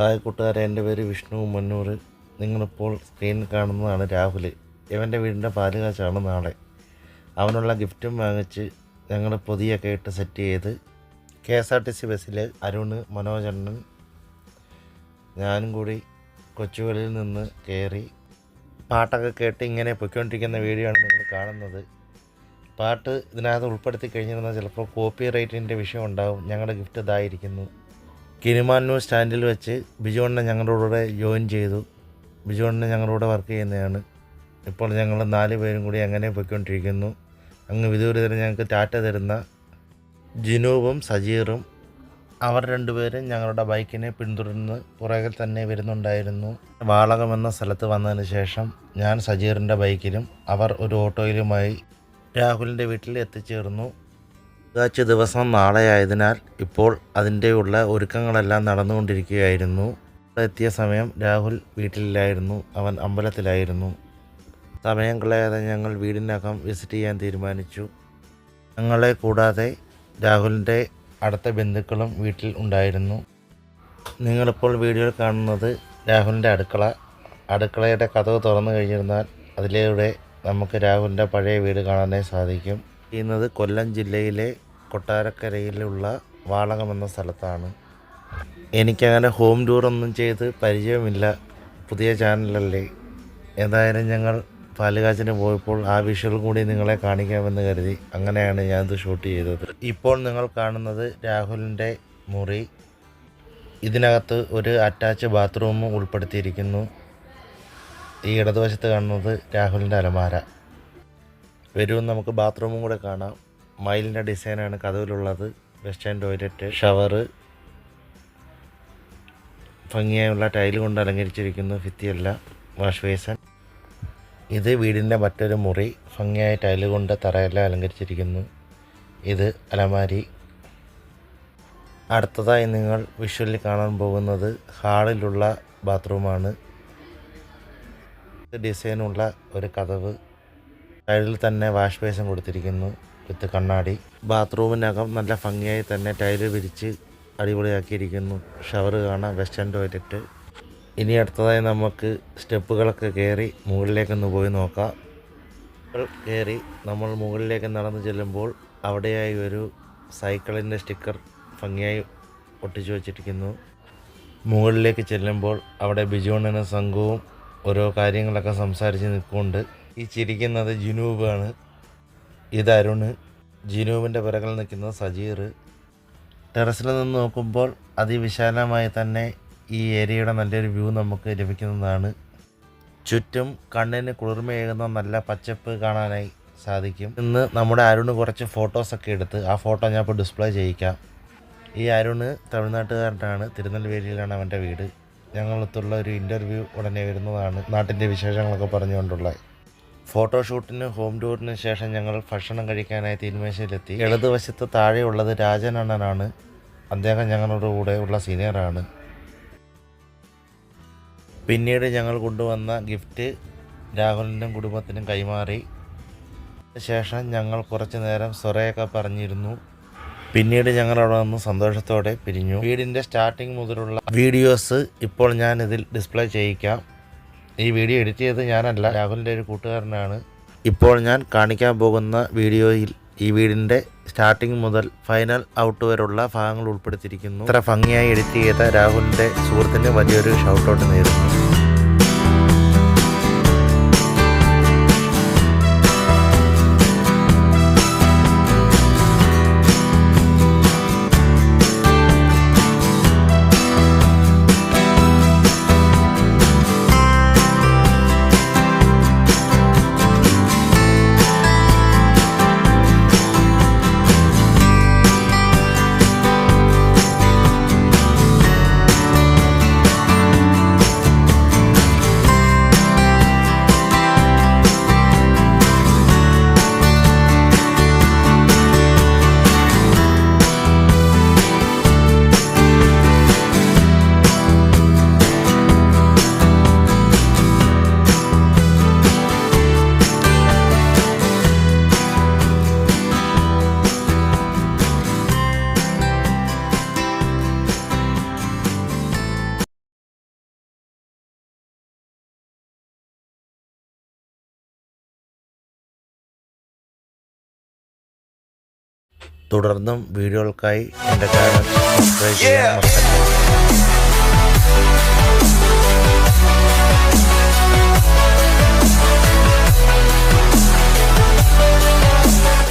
Hi കൂട്ടുകാരെ എന്റെ പേര് വിഷ്ണു മന്നൂർ. നിങ്ങളിപ്പോൾ സ്ക്രീനിൽ കാണുന്നതാണ് രാഹുൽ. ഇവന്റെ വീടിന്റെ പാൽ നാളെ. അവനുള്ള ഗിഫ്റ്റും വാങ്ങിച്ച് ഞങ്ങൾ പൊതിയൊക്കെ ഇട്ട് സെറ്റ് ചെയ്ത് K S R T C ബസ്സിൽ അരുണ് മനോജണ്ണൻ ഞാനും കൂടി കൊച്ചുകളിൽ നിന്ന് കയറി പാട്ടൊക്കെ കേട്ട് ഇങ്ങനെ പൊയ്ക്കൊണ്ടിരിക്കുന്ന വീഡിയോ ആണ് നിങ്ങൾ കാണുന്നത്. പാട്ട് ഇതിനകത്ത് ഉൾപ്പെടുത്തി കഴിഞ്ഞിരുന്നാൽ ചിലപ്പോൾ കോപ്പി റൈറ്റിന്റെ വിഷയം ഉണ്ടാവും. ഞങ്ങളുടെ ഗിഫ്റ്റ് ഇതായിരിക്കുന്നു. കിരിമാനൂർ സ്റ്റാൻഡിൽ വെച്ച് ബിജുവണ്ണൻ ഞങ്ങളുടെ കൂടെ ജോയിൻ ചെയ്തു. ബിജുവണ്ണൻ ഞങ്ങളുടെ കൂടെ വർക്ക് ചെയ്യുന്നതാണ്. ഇപ്പോൾ ഞങ്ങൾ നാല് പേരും കൂടി അങ്ങനെ പോയിക്കൊണ്ടിരിക്കുന്നു. അങ്ങ് വിദൂരതരം ഞങ്ങൾക്ക് ടാറ്റ തരുന്ന ജിനൂവും സജീറും അവർ രണ്ടുപേരും ഞങ്ങളുടെ ബൈക്കിനെ പിന്തുടർന്ന് പുറകിൽ തന്നെ വരുന്നുണ്ടായിരുന്നു. വാളകം എന്ന സ്ഥലത്ത് വന്നതിന് ശേഷം ഞാൻ സജീറിന്റെ ബൈക്കിലും അവർ ഒരു ഓട്ടോയിലുമായി രാഹുലിന്റെ വീട്ടിൽ എത്തിച്ചേർന്നു. തിങ്കളാഴ്ച ദിവസം നാളെ ആയതിനാൽ ഇപ്പോൾ അതിന്റെയുള്ള ഒരുക്കങ്ങളെല്ലാം നടന്നുകൊണ്ടിരിക്കുകയായിരുന്നു. എത്തിയ സമയം രാഹുൽ വീട്ടിലില്ലായിരുന്നു അവൻ അമ്പലത്തിലായിരുന്നു. സമയം കളയാതെ ഞങ്ങൾ വീടിനകം വിസിറ്റ് ചെയ്യാൻ തീരുമാനിച്ചു. ഞങ്ങളെ കൂടാതെ രാഹുലിന്റെ അടുത്ത ബന്ധുക്കളും വീട്ടിൽ ഉണ്ടായിരുന്നു. നിങ്ങളിപ്പോൾ വീഡിയോയിൽ കാണുന്നത് രാഹുലിന്റെ അടുക്കള. അടുക്കളയുടെ കഥവ് തുറന്നു കഴിഞ്ഞിരുന്നാൽ അതിലൂടെ നമുക്ക് രാഹുലിന്റെ പഴയ വീട് കാണാനായി സാധിക്കും. ചെയ്യുന്നത് കൊല്ലം ജില്ലയിലെ കൊട്ടാരക്കരയിലുള്ള വാളകം എന്ന സ്ഥലത്താണ്. എനിക്കങ്ങനെ ഹോം ടൂറൊന്നും ചെയ്ത് പരിചയമില്ല. പുതിയ ചാനലല്ലേ ഏതായാലും ഞങ്ങൾ പാലുകാച്ചിന് പോയപ്പോൾ ആ വിഷ്വൽ കൂടി നിങ്ങളെ കാണിക്കാമെന്ന് കരുതി അങ്ങനെയാണ് ഞാനിത് ഷൂട്ട് ചെയ്തത്. ഇപ്പോൾ നിങ്ങൾ കാണുന്നത് രാഹുലിന്റെ മുറി. ഇതിനകത്ത് ഒരു അറ്റാച്ച് ബാത്റൂമും ഉൾപ്പെടുത്തിയിരിക്കുന്നു. ഈ ഇടതുവശത്ത് കാണുന്നത് രാഹുലിന്റെ അലമാര. വരൂ നമുക്ക് ബാത്റൂമും കൂടെ കാണാം. മയിലിന്റെ ഡിസൈനാണ് കഥവിലുള്ളത് വെസ്റ്റേൺ ടോയ്ലറ്റ് ഷവറ് ഭംഗിയായുള്ള ടൈൽ കൊണ്ട് അലങ്കരിച്ചിരിക്കുന്നു ഭിത്തിയല്ല വാഷ് ബേസൻ ഇത് വീടിന്റെ മറ്റൊരു മുറി ഭംഗിയായ ടൈൽ കൊണ്ട് തറയെല്ലാം അലങ്കരിച്ചിരിക്കുന്നു. ഇത് അലമാരി. അടുത്തതായി നിങ്ങൾ വിഷ്വലിൽ കാണാൻ പോകുന്നത് ഹാളിലുള്ള ബാത്റൂമാണ്. ഡിസൈനുള്ള ഒരു കഥവ്. ടൈലിൽ തന്നെ വാഷ് ബേസൻ കൊടുത്തിരിക്കുന്നു. വിത്ത് കണ്ണാടി. ബാത്റൂമിനകം നല്ല ഭംഗിയായി തന്നെ ടൈൽ വിരിച്ച് അടിപൊളിയാക്കിയിരിക്കുന്നു. ഷവർ കാണാം വെസ്റ്റേൺ ടോയ്ലറ്റ് ഇനി അടുത്തതായി നമുക്ക് സ്റ്റെപ്പുകളൊക്കെ കയറി മുകളിലേക്കൊന്ന് പോയി നോക്കാം. കയറി നമ്മൾ മുകളിലേക്ക് നടന്നു ചെല്ലുമ്പോൾ അവിടെയായി ഒരു സൈക്കിളിന്റെ സ്റ്റിക്കർ ഭംഗിയായി ഒട്ടിച്ചു വച്ചിരിക്കുന്നു. മുകളിലേക്ക് ചെല്ലുമ്പോൾ അവിടെ ബിജുവണ്ണനും സംഘവും ഓരോ കാര്യങ്ങളൊക്കെ സംസാരിച്ച് നിൽക്കുന്നുണ്ട് ഈ ചിരിക്കുന്നത് ജിനൂബാണ്. ഇത് അരുണ് ജിനുവിന്റെ പിറകിൽ നിൽക്കുന്നത് സജീർ. ടെറസിൽ നിന്ന് നോക്കുമ്പോൾ അതിവിശാലമായി തന്നെ ഈ ഏരിയയുടെ നല്ലൊരു വ്യൂ നമുക്ക് ലഭിക്കുന്നതാണ്. ചുറ്റും കണ്ണിന് കുളിർമയേകുന്ന നല്ല പച്ചപ്പ് കാണാനായി സാധിക്കും. ഇന്ന് നമ്മുടെ അരുണ് കുറച്ച് ഫോട്ടോസൊക്കെ എടുത്ത് ആ ഫോട്ടോ ഞാൻ ഇപ്പോൾ ഡിസ്പ്ലേ ചെയ്യിക്കാം. ഈ അരുണ് തമിഴ്നാട്ടുകാരനാണ് തിരുനെൽവേലിയിലാണ് അവന്റെ വീട്. ഞങ്ങളടുത്തുള്ള ഒരു ഇന്റർവ്യൂ ഉടനെ വരുന്നതാണ് നാട്ടിന്റെ വിശേഷങ്ങളൊക്കെ പറഞ്ഞുകൊണ്ടുള്ള ഫോട്ടോഷൂട്ടിന് ഹോം ടൂറിന് ശേഷം ഞങ്ങൾ ഭക്ഷണം കഴിക്കാനായി തീരുമാനത്തിലെത്തി ഇടതുവശത്ത് താഴെയുള്ളത് രാജൻ അണ്ണനാണ് അദ്ദേഹം ഞങ്ങളുടെ കൂടെ ഉള്ള സീനിയറാണ്. പിന്നീട് ഞങ്ങൾ കൊണ്ടുവന്ന ഗിഫ്റ്റ് രാഹുലിനും കുടുംബത്തിനും കൈമാറി. ശേഷം ഞങ്ങൾ കുറച്ച് നേരം സൊറയൊക്കെ പറഞ്ഞിരുന്നു. പിന്നീട് ഞങ്ങൾ അവിടെ നിന്ന് സന്തോഷത്തോടെ പിരിഞ്ഞു. വീടിന്റെ സ്റ്റാർട്ടിങ് മുതലുള്ള വീഡിയോസ് ഇപ്പോൾ ഞാൻ ഇതിൽ ഡിസ്പ്ലേ ചെയ്യിക്കാം. ഈ വീഡിയോ എഡിറ്റ് ചെയ്തത് ഞാനല്ല രാഹുലിന്റെ ഒരു കൂട്ടുകാരനാണ്. ഇപ്പോൾ ഞാൻ കാണിക്കാൻ പോകുന്ന വീഡിയോയിൽ ഈ വീടിന്റെ സ്റ്റാർട്ടിംഗ് മുതൽ ഫൈനൽ ഔട്ട് വരെയുള്ള ഭാഗങ്ങൾ ഉൾപ്പെടുത്തിയിരിക്കുന്നു. ഇത്ര ഭംഗിയായി എഡിറ്റ് ചെയ്ത രാഹുലിന്റെ സുഹൃത്തിന് വലിയൊരു ഷൗട്ടൗട്ട് നേരുന്നു. തുടർന്നും വീഡിയോകൾക്കായി എന്റെ ചാനൽ സബ്സ്ക്രൈബ് ചെയ്യാൻ